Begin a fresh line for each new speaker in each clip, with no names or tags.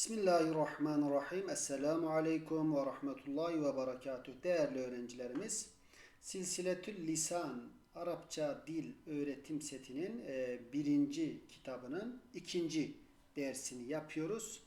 Bismillahirrahmanirrahim. Esselamu aleyküm ve rahmetullahi ve berekatuh. Değerli öğrencilerimiz, Silsiletül Lisan Arapça Dil Öğretim Seti'nin e, birinci kitabının ikinci dersini yapıyoruz.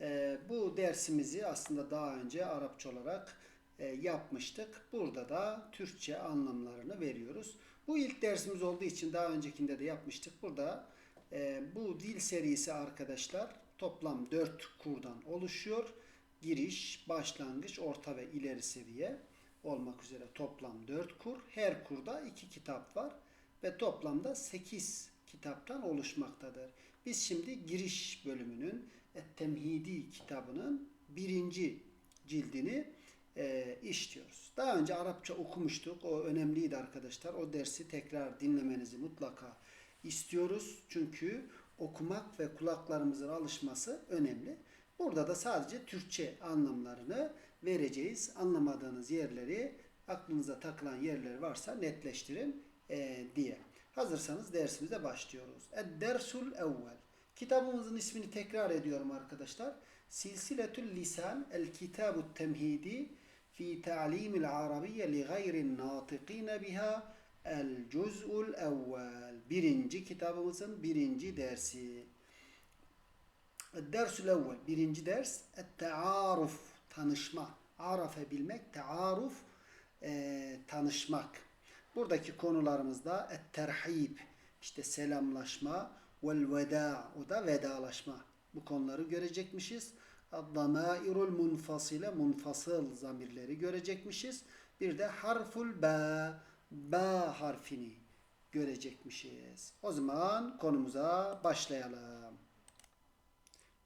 E, bu dersimizi aslında daha önce Arapça olarak e, yapmıştık. Burada da Türkçe anlamlarını veriyoruz. Bu ilk dersimiz olduğu için daha öncekinde de yapmıştık. Burada e, bu dil serisi arkadaşlar toplam 4 kurdan oluşuyor. Giriş, başlangıç, orta ve ileri seviye olmak üzere toplam 4 kur. Her kurda 2 kitap var ve toplamda 8 kitaptan oluşmaktadır. Biz şimdi giriş bölümünün Et-Temhidi kitabının birinci cildini e, işliyoruz. Daha önce Arapça okumuştuk. O önemliydi arkadaşlar. O dersi tekrar dinlemenizi mutlaka istiyoruz. Çünkü okumak ve kulaklarımızın alışması önemli. Burada da sadece Türkçe anlamlarını vereceğiz. Anlamadığınız yerleri, aklınıza takılan yerler varsa netleştirin e, diye. Hazırsanız dersimize başlıyoruz. Ed-Dersul Evvel. Kitabımızın ismini tekrar ediyorum arkadaşlar. Silsiletül Lisan El-Kitabut Temhidi fi ta'limil arabiyye li gayrin natıkine biha El Cüz'ul Evvel. Birinci kitabımızın birinci dersi. Dersül Evvel. Birinci ders. Et-Tearuf. Tanışma. Arafe bilmek. Tearuf. E, tanışmak. Buradaki konularımızda Et-Terhib. işte selamlaşma. Vel Veda. O da vedalaşma. Bu konuları görecekmişiz. Damairul munfasile. Munfasıl zamirleri görecekmişiz. Bir de harful ba ba harfini görecekmişiz. O zaman konumuza başlayalım.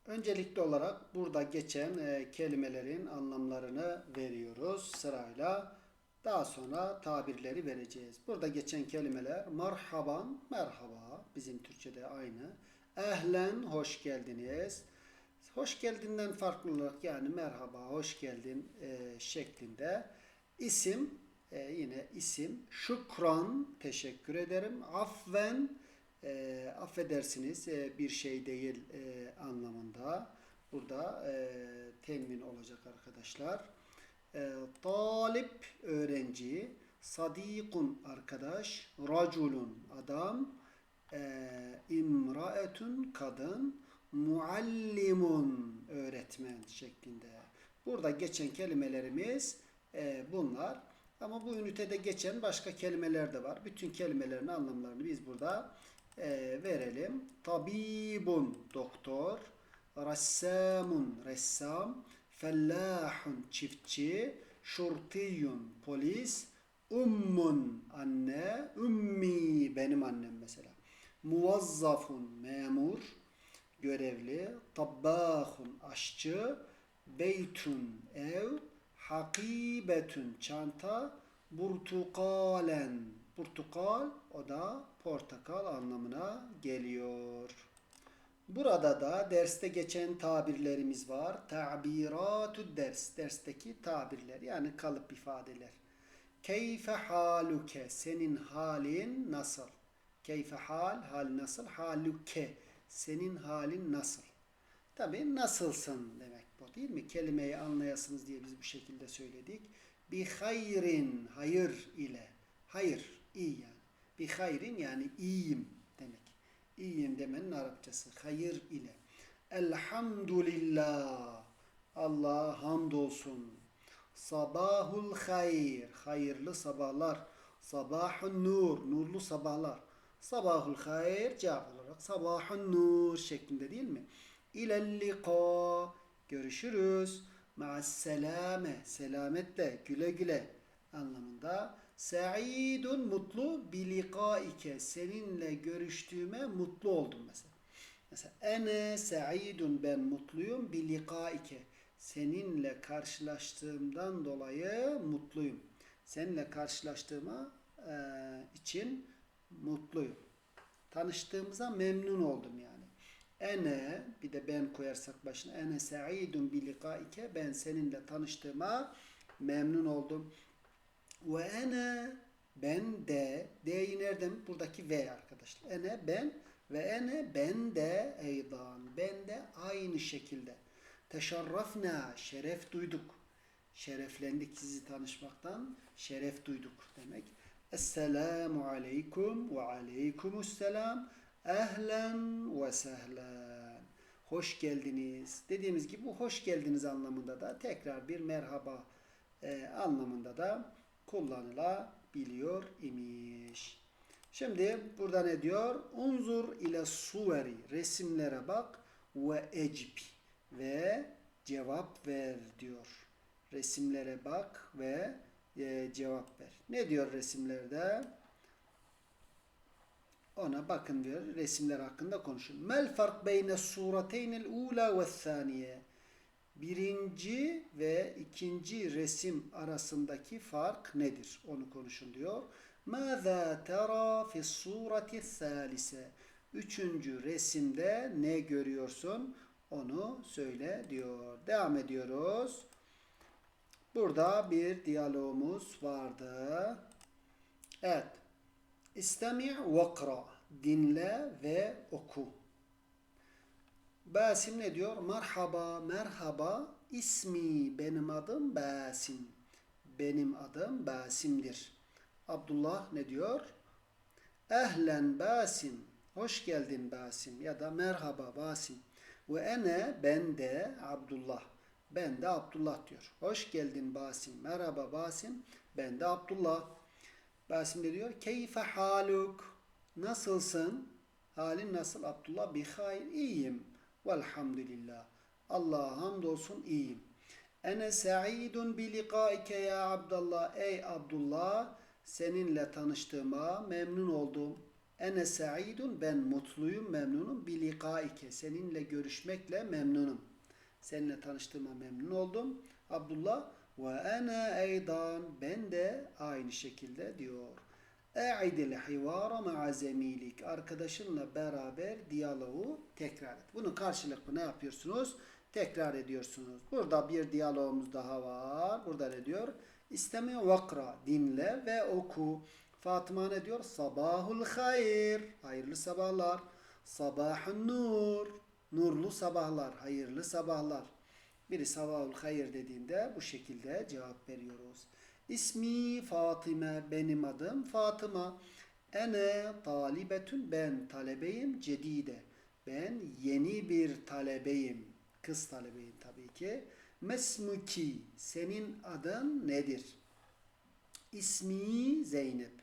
Öncelikli olarak burada geçen e, kelimelerin anlamlarını veriyoruz sırayla. Daha sonra tabirleri vereceğiz. Burada geçen kelimeler marhaban, merhaba. Bizim Türkçe'de aynı. Ehlen, hoş geldiniz. Hoş geldinden farklı olarak yani merhaba, hoş geldin e, şeklinde. İsim, e, yine isim. Şükran, teşekkür ederim. Afven, e, affedersiniz e, bir şey değil e, anlamında. Burada e, temin olacak arkadaşlar. E, talip, öğrenci. Sadikun, arkadaş. Raculun, adam. E, imraetun, kadın. Muallimun, öğretmen şeklinde. Burada geçen kelimelerimiz e, bunlar. Ama bu ünitede geçen başka kelimeler de var. Bütün kelimelerin anlamlarını biz burada e, verelim. Tabibun doktor, rassamun ressam, fellahun çiftçi, şurtiyun polis, ummun anne, ummi benim annem mesela. Muvazzafun memur, görevli, tabbahun aşçı, beytun ev, hakibetün çanta, burtukalen portakal o da portakal anlamına geliyor. Burada da derste geçen tabirlerimiz var. Tabiratü ders. Dersteki tabirler yani kalıp ifadeler. Keyfe haluke. Senin halin nasıl? Keyfe hal. Hal nasıl? Haluke. Senin halin nasıl? Tabi nasılsın demek değil mi? Kelimeyi anlayasınız diye biz bu şekilde söyledik. Bi hayrin. Hayır ile. Hayır. iyi yani. Bi hayrin yani iyiyim demek. İyiyim demenin Arapçası. Hayır ile. Elhamdülillah. Allah hamdolsun. Sabahul hayr. Hayırlı sabahlar. Sabahun nur. Nurlu sabahlar. Sabahul hayr cevap olarak sabahun nur şeklinde değil mi? İlellika. Görüşürüz. Ma'asselame. Selametle. Güle güle anlamında. Sa'idun mutlu bilikaike. Seninle görüştüğüme mutlu oldum mesela. Mesela ene sa'idun ben mutluyum bilikaike. Seninle karşılaştığımdan dolayı mutluyum. Seninle karşılaştığıma e, için mutluyum. Tanıştığımıza memnun oldum yani. Ene bir de ben koyarsak başına ene sa'idun bilikaike ben seninle tanıştığıma memnun oldum. Ve ene ben de D'yi nereden? Buradaki V arkadaşlar. Ene ben ve ene ben de eydan. Ben de aynı şekilde. Teşarrafna, şeref duyduk. Şereflendik sizi tanışmaktan, şeref duyduk demek. Esselamu aleyküm ve aleykümüsselam. Ehlen ve sehlen. Hoş geldiniz. Dediğimiz gibi bu hoş geldiniz anlamında da tekrar bir merhaba e, anlamında da kullanılabiliyor imiş. Şimdi burada ne diyor? Unzur ile suveri. Resimlere bak ve ecbi ve cevap ver diyor. Resimlere bak ve e, cevap ver. Ne diyor resimlerde? Ona bakın diyor. Resimler hakkında konuşun. Mel fark beyne surateynel ula ve thaniye. Birinci ve ikinci resim arasındaki fark nedir? Onu konuşun diyor. Mâzâ tera fi sureti thâlise. Üçüncü resimde ne görüyorsun? Onu söyle diyor. Devam ediyoruz. Burada bir diyalogumuz vardı. Evet. İstemi' vakra. Dinle ve oku. Basim ne diyor? Merhaba, merhaba. İsmi benim adım Basim. Benim adım Basim'dir. Abdullah ne diyor? Ehlen Basim. Hoş geldin Basim ya da merhaba Basim. Ve ene ben de Abdullah. Ben de Abdullah diyor. Hoş geldin Basim. Merhaba Basim. Ben de Abdullah. Basim de diyor. Keyfe haluk. Nasılsın? Halin nasıl Abdullah? Bi hayr. İyiyim. Velhamdülillah. Allah'a hamdolsun iyiyim. Ene sa'idun bi liqaike ya Abdullah. Ey Abdullah seninle tanıştığıma memnun oldum. Ene sa'idun ben mutluyum, memnunum. Bi liqaike seninle görüşmekle memnunum. Seninle tanıştığıma memnun oldum. Abdullah ve ana eydan ben de aynı şekilde diyor. E'idil hivara ma'a zemilik. Arkadaşınla beraber diyaloğu tekrar et. Bunun karşılıklı ne yapıyorsunuz? Tekrar ediyorsunuz. Burada bir diyalogumuz daha var. Burada ne diyor? İsteme vakra. Dinle ve oku. Fatıma ne diyor? Sabahul hayır. Hayırlı sabahlar. Sabahun nur. Nurlu sabahlar. Hayırlı sabahlar. Biri sabahul hayır dediğinde bu şekilde cevap veriyoruz. İsmi Fatıma benim adım Fatıma. Ene talibetün ben talebeyim cedide. Ben yeni bir talebeyim. Kız talebeyim tabii ki. Mesmuki senin adın nedir? İsmi Zeynep.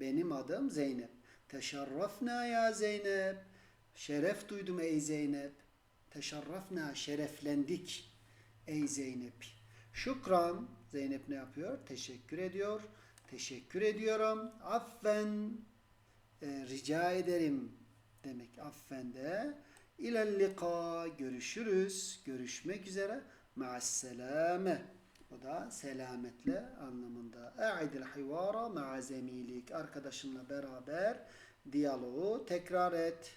Benim adım Zeynep. Teşarrafna ya Zeynep. Şeref duydum ey Zeynep. Teşarrafna şereflendik ey Zeynep. Şükran. Zeynep ne yapıyor? Teşekkür ediyor. Teşekkür ediyorum. Affen. E, rica ederim demek. Affen de. İlel lika. Görüşürüz. Görüşmek üzere. Ma'asselame. Bu da selametle anlamında. E'idil hivara ma'a zemilik. Arkadaşınla beraber diyaloğu tekrar et.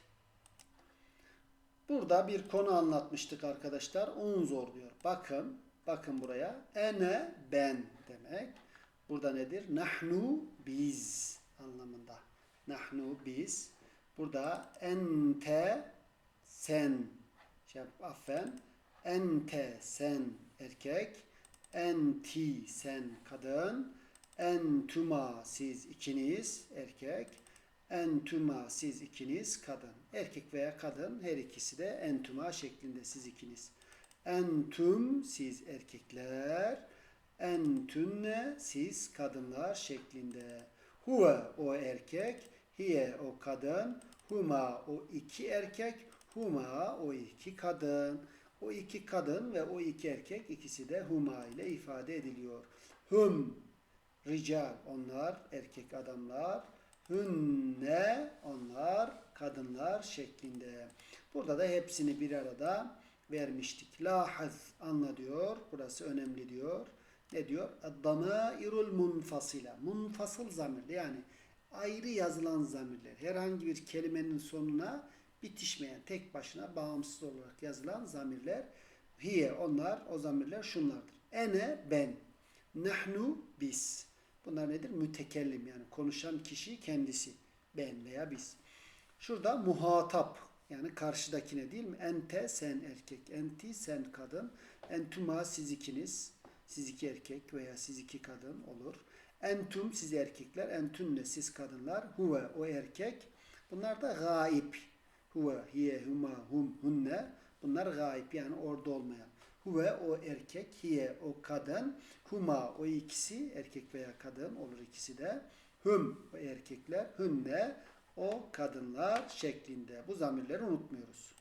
Burada bir konu anlatmıştık arkadaşlar. Unzor diyor. Bakın, bakın buraya. Ene ben demek. Burada nedir? Nahnu biz anlamında. Nahnu biz. Burada ente sen. Şey, affen. Ente sen erkek. Enti sen kadın. Entuma siz ikiniz erkek. Entuma siz ikiniz kadın. Erkek veya kadın her ikisi de entuma şeklinde siz ikiniz. Entum siz erkekler. Entünne siz kadınlar şeklinde. Huve o erkek. Hiye o kadın. Huma o iki erkek. Huma o iki kadın. O iki kadın ve o iki erkek ikisi de huma ile ifade ediliyor. Hum rical onlar erkek adamlar. Hünne onlar kadınlar şeklinde. Burada da hepsini bir arada vermiştik. Lahaz anla diyor. Burası önemli diyor. Ne diyor? Damairul munfasila. Munfasıl zamir yani ayrı yazılan zamirler. Herhangi bir kelimenin sonuna bitişmeyen, tek başına bağımsız olarak yazılan zamirler. Hiye onlar, o zamirler şunlardır. Ene ben. Nahnu biz. Bunlar nedir? Mütekellim yani konuşan kişi kendisi. Ben veya biz. Şurada muhatap Yani karşıdakine değil mi? Ente sen erkek, enti sen kadın, entuma siz ikiniz, siz iki erkek veya siz iki kadın olur. Entum siz erkekler, entünne siz kadınlar, huve o erkek. Bunlar da gaib. Huve, hiye, huma, hum, hunne. Bunlar gaib yani orada olmayan. Huve o erkek, hiye o kadın, huma o ikisi erkek veya kadın olur ikisi de. Hüm o erkekler, hünne o kadınlar şeklinde. Bu zamirleri unutmuyoruz.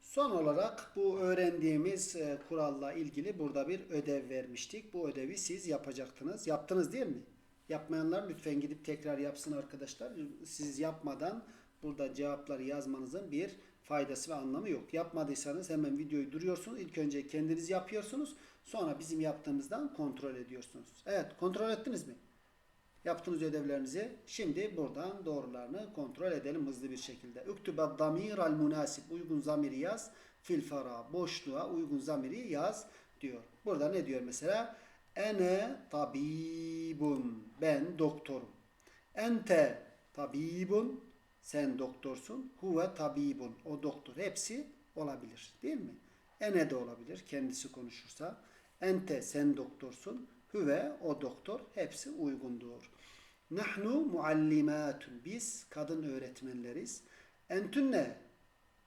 Son olarak bu öğrendiğimiz e, kuralla ilgili burada bir ödev vermiştik. Bu ödevi siz yapacaktınız. Yaptınız değil mi? Yapmayanlar lütfen gidip tekrar yapsın arkadaşlar. Siz yapmadan burada cevapları yazmanızın bir faydası ve anlamı yok. Yapmadıysanız hemen videoyu duruyorsunuz. İlk önce kendiniz yapıyorsunuz. Sonra bizim yaptığımızdan kontrol ediyorsunuz. Evet kontrol ettiniz mi? Yaptığınız ödevlerinizi şimdi buradan doğrularını kontrol edelim hızlı bir şekilde. Üktübe damir al münasip uygun zamiri yaz. Fil fara boşluğa uygun zamiri yaz diyor. Burada ne diyor mesela? Ene tabibun. Ben doktorum. Ente tabibun. Sen doktorsun. Huve tabibun. O doktor. Hepsi olabilir. Değil mi? Ene de olabilir. Kendisi konuşursa. Ente sen doktorsun. Hüve o doktor. Hepsi uygundur. Nahnu muallimatun. Biz kadın öğretmenleriz. Entünne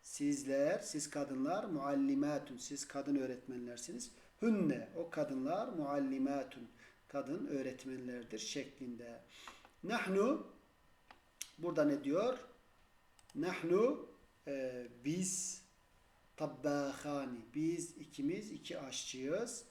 sizler, siz kadınlar muallimatun. Siz kadın öğretmenlersiniz. Hünne o kadınlar muallimatun. Kadın öğretmenlerdir şeklinde. Nahnu burada ne diyor? Nahnu e, biz tabbahani. Biz ikimiz iki aşçıyız.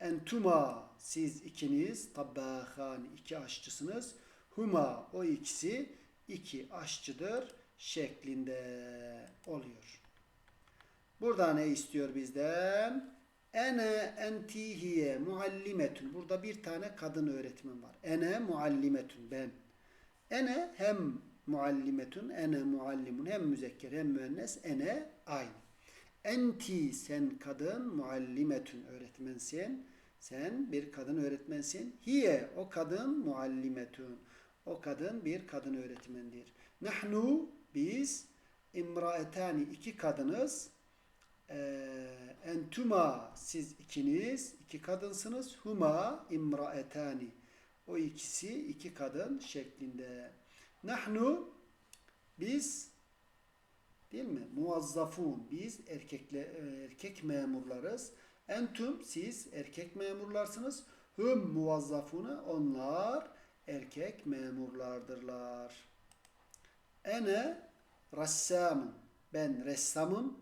Entuma siz ikiniz tabbahani iki aşçısınız. Huma o ikisi iki aşçıdır şeklinde oluyor. Burada ne istiyor bizden? Ene entihiye muallimetun. Burada bir tane kadın öğretmen var. Ene muallimetun ben. Ene hem muallimetun, ene muallimun hem müzekker hem müennes ene aynı. Enti sen kadın muallimetun öğretmensin. Sen bir kadın öğretmensin. Hiye o kadın muallimetun. O kadın bir kadın öğretmendir. Nahnu biz imraetani iki kadınız. Ee, entuma siz ikiniz iki kadınsınız. Huma imraetani. O ikisi iki kadın şeklinde. Nahnu biz değil mi? Muvazzafun biz erkekle erkek memurlarız. Entüm siz erkek memurlarsınız. Hüm muvazzafuna onlar erkek memurlardırlar. Ene rassamun ben ressamım.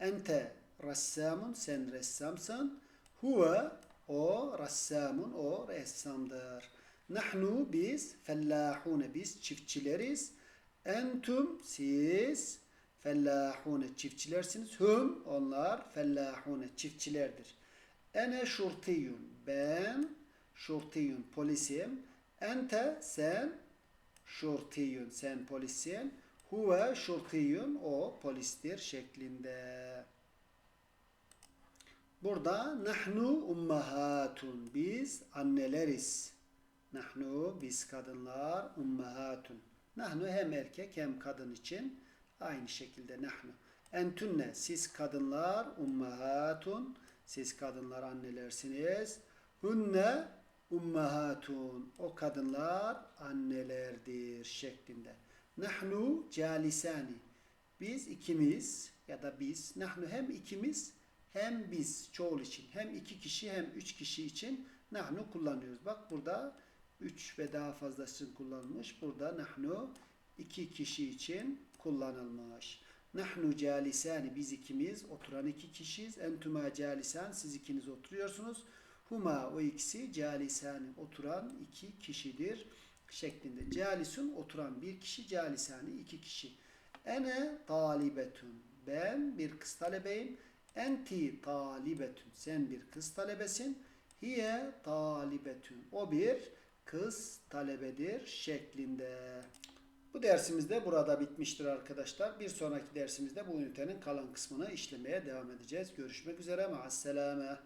Ente rassamun sen ressamsın. Huve o rassamun o ressamdır. Nahnu biz fellahune biz çiftçileriz. Entüm siz fellahune çiftçilersiniz. Hüm onlar fellahune çiftçilerdir. Ene şurtiyun ben şurtiyun polisim. Ente sen şurtiyun sen polissin. Huve şurtiyun o polistir şeklinde. Burada nahnu ummahatun biz anneleriz. Nahnu biz kadınlar ummahatun. Nahnu hem erkek hem kadın için aynı şekilde nahnu. Entünne siz kadınlar ummahatun. Siz kadınlar annelersiniz. Hunne ummahatun. O kadınlar annelerdir şeklinde. Nahnu calisani. Biz ikimiz ya da biz. Nahnu hem ikimiz hem biz çoğul için. Hem iki kişi hem üç kişi için nahnu kullanıyoruz. Bak burada üç ve daha fazlası için kullanılmış. Burada nahnu iki kişi için kullanılmış. Nahnu calisani biz ikimiz oturan iki kişiyiz. Entuma calisan siz ikiniz oturuyorsunuz. Huma o ikisi calisani oturan iki kişidir şeklinde. Calisun oturan bir kişi, calisani iki kişi. Ene talibetun ben bir kız talebeyim. Enti talibetun sen bir kız talebesin. Hiye talibetun o bir kız talebedir şeklinde. Bu dersimiz de burada bitmiştir arkadaşlar. Bir sonraki dersimizde bu ünitenin kalan kısmını işlemeye devam edeceğiz. Görüşmek üzere. Maasselame.